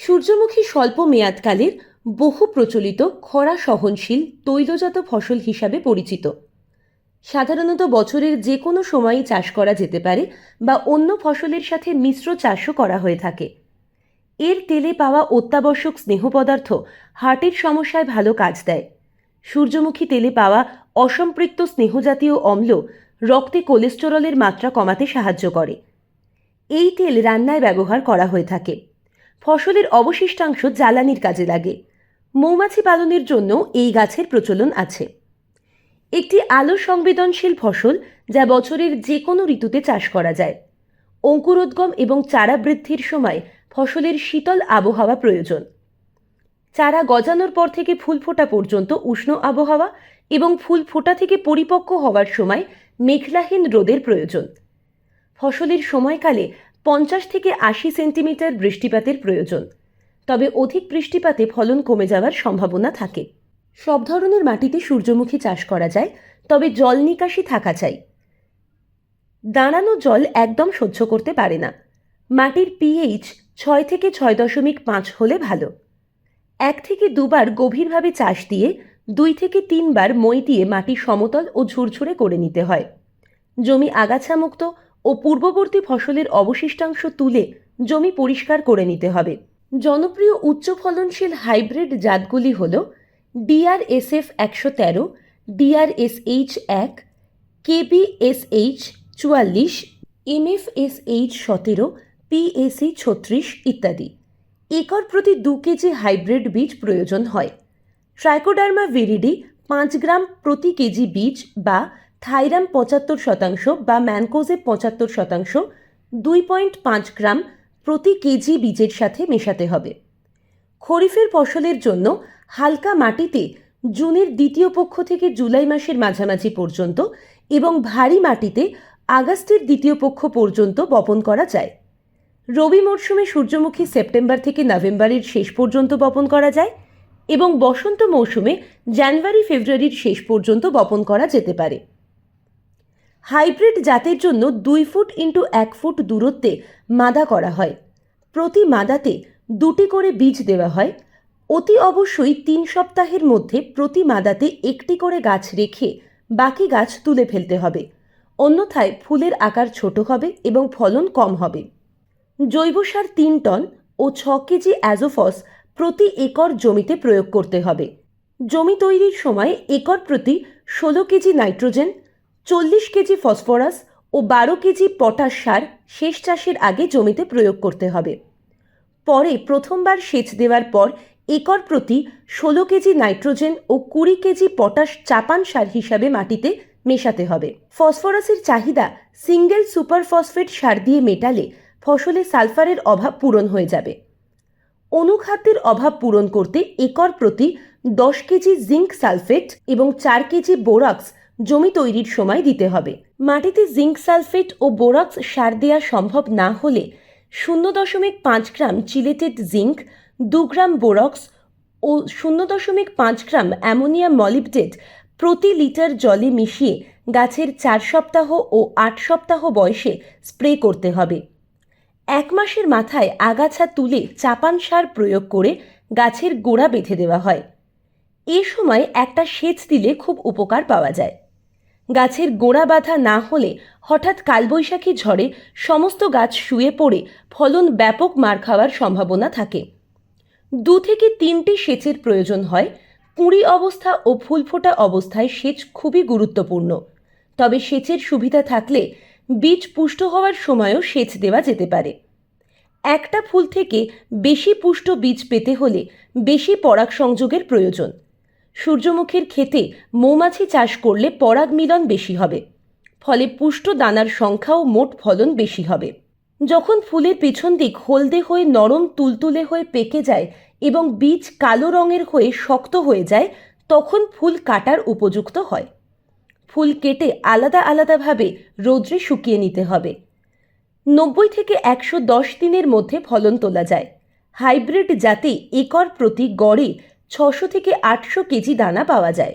সূর্যমুখী স্বল্প মেয়াদকালের বহু প্রচলিত খরা সহনশীল তৈলজাত ফসল হিসাবে পরিচিত। সাধারণত বছরের যে কোনো সময়ই চাষ করা যেতে পারে বা অন্য ফসলের সাথে মিশ্র চাষও করা হয়ে থাকে। এর তেলে পাওয়া অত্যাবশ্যক স্নেহ পদার্থ হার্টের সমস্যায় ভালো কাজ দেয়। সূর্যমুখী তেলে পাওয়া অসম্পৃক্ত স্নেহজাতীয় অম্ল রক্তে কোলেস্টেরলের মাত্রা কমাতে সাহায্য করে। এই তেল রান্নায় ব্যবহার করা হয়ে থাকে। ফসলের অবশিষ্টাংশ জ্বালানির কাজে লাগে। মৌমাছি পালনের জন্য এই গাছের প্রচলন আছে। একটি আলো সংবেদনশীল ফসল যা বছরের যে কোনো ঋতুতে চাষ করা যায়। অঙ্কুরোদ্গম এবং চারা বৃদ্ধির সময় ফসলের শীতল আবহাওয়া প্রয়োজন। চারা গজানোর পর থেকে ফুল ফোটা পর্যন্ত উষ্ণ আবহাওয়া এবং ফুল ফোটা থেকে পরিপক্ক হওয়ার সময় মেঘলাহীন রোদের প্রয়োজন। ফসলের সময়কালে পঞ্চাশ থেকে আশি সেন্টিমিটার বৃষ্টিপাতের প্রয়োজন। তবে অধিক বৃষ্টিপাতে ফলন কমে যাওয়ার সম্ভাবনা থাকে। সব ধরনের মাটিতে সূর্যমুখী চাষ করা যায়, তবে জল নিকাশি থাকা চাই। দাঁড়ানো জল একদম সহ্য করতে পারে না। মাটির পিএইচ ছয় থেকে ছয় দশমিক পাঁচ হলে ভালো। এক থেকে দুবার গভীরভাবে চাষ দিয়ে দুই থেকে তিনবার মই দিয়ে মাটি সমতল ও ঝুরঝুরে করে নিতে হয়। জমি আগাছামুক্ত ও পূর্ববর্তী ফসলের অবশিষ্টাংশ তুলে জমি পরিষ্কার করে নিতে হবে। জনপ্রিয় উচ্চ ফলনশীল হাইব্রিড জাতগুলি হল ডিআরএসএফ একশো তেরো ডিআরএসএইচ এক কেবিএসএইচ চুয়াল্লিশ এমএফএসএইচ সতেরো পিএসি ছত্রিশ ইত্যাদি। একর প্রতি দু কেজি হাইব্রিড বীজ প্রয়োজন হয়। ট্রাইকোডার্মা ভিরিডি পাঁচ গ্রাম প্রতি কেজি বীজ বা থাইরাম পঁচাত্তর শতাংশ বা ম্যানকোজে পঁচাত্তর শতাংশ, দুই পয়েন্ট পাঁচ গ্রাম প্রতি কেজি বীজের সাথে মেশাতে হবে। খরিফের ফসলের জন্য হালকা মাটিতে জুনের দ্বিতীয় পক্ষ থেকে জুলাই মাসের মাঝামাঝি পর্যন্ত এবং ভারী মাটিতে আগস্টের দ্বিতীয় পক্ষ পর্যন্ত বপন করা যায়। রবি মরশুমে সূর্যমুখী সেপ্টেম্বর থেকে নভেম্বরের শেষ পর্যন্ত বপন করা যায় এবং বসন্ত মৌসুমে জানুয়ারি, ফেব্রুয়ারির শেষ পর্যন্ত বপন করা যেতে পারে। হাইব্রিড জাতের জন্য দুই ফুট ইন্টু এক ফুট দূরত্বে মাদা করা হয়। প্রতি মাদাতে দুটি করে বীজ দেওয়া হয়। অতি অবশ্যই তিন সপ্তাহের মধ্যে প্রতি মাদাতে একটি করে গাছ রেখে বাকি গাছ তুলে ফেলতে হবে। অন্যথায় ফুলের আকার ছোট হবে এবং ফলন কম হবে। জৈব সার তিন টন ও ছ কেজি অ্যাজোফস প্রতি একর জমিতে প্রয়োগ করতে হবে। জমি তৈরির সময় একর প্রতি ষোলো কেজি নাইট্রোজেন, চল্লিশ কেজি ফসফরাস ও বারো কেজি পটাশ সার শেষ চাষের আগে জমিতে প্রয়োগ করতে হবে। পরে প্রথমবার সেচ দেওয়ার পর একর প্রতি ষোলো কেজি নাইট্রোজেন ও কুড়ি কেজি পটাশ চাপান সার হিসাবে মাটিতে মেশাতে হবে। ফসফরাসের চাহিদা সিঙ্গেল সুপার ফসফেট সার দিয়ে মেটালে ফসলে সালফারের অভাব পূরণ হয়ে যাবে। অনুখাদ্যের অভাব পূরণ করতে একর প্রতি দশ কেজি জিঙ্ক সালফেট এবং চার কেজি বোরাক্স জমি তৈরির সময় দিতে হবে। মাটিতে জিঙ্ক সালফেট ও বোরাক্স সার দেওয়া সম্ভব না হলে শূন্য দশমিক পাঁচ গ্রাম চিলেটেড জিঙ্ক দু গ্রাম বোরক্স ও শূন্য দশমিক পাঁচ গ্রাম অ্যামোনিয়া মলিবডেট প্রতি লিটার জলে মিশিয়ে গাছের চার সপ্তাহ ও আট সপ্তাহ বয়সে স্প্রে করতে হবে। এক মাসের মাথায় আগাছা তুলে চাপান সার প্রয়োগ করে গাছের গোড়া বেঁধে দেওয়া হয়। এ সময় একটা সেচ দিলে খুব উপকার পাওয়া যায়। গাছের গোড়া বাঁধা না হলে হঠাৎ কালবৈশাখী ঝড়ে সমস্ত গাছ শুয়ে পড়ে, ফলন ব্যাপক মার খাওয়ার সম্ভাবনা থাকে। দু থেকে তিনটি সেচের প্রয়োজন হয়। কুঁড়ি অবস্থা ও ফুল ফোটা অবস্থায় সেচ খুবই গুরুত্বপূর্ণ। তবে সেচের সুবিধা থাকলে বীজ পুষ্ট হওয়ার সময়ও সেচ দেওয়া যেতে পারে। একটা ফুল থেকে বেশি পুষ্ট বীজ পেতে হলে বেশি পরাগ সংযোগের প্রয়োজন। সূর্যমুখীর ক্ষেতে মৌমাছি চাষ করলে পরাগ মিলন বেশি হবে। ফলে পুষ্ট দানার সংখ্যা ও মোট ফলন বেশি হবে। যখন ফুলের পেছন দিক হলদে হয়ে নরম তুলতুলে হয়ে পেকে যায় এবং বীজ কালো রঙের হয়ে শক্ত হয়ে যায়, তখন ফুল কাটার উপযুক্ত হয়। ফুল কেটে আলাদা আলাদাভাবে রৌদ্রে শুকিয়ে নিতে হবে। নব্বই থেকে একশো দশ দিনের মধ্যে ফলন তোলা যায়। হাইব্রিড জাতে একর প্রতি গড়ে ছশো থেকে আটশো কেজি দানা পাওয়া যায়।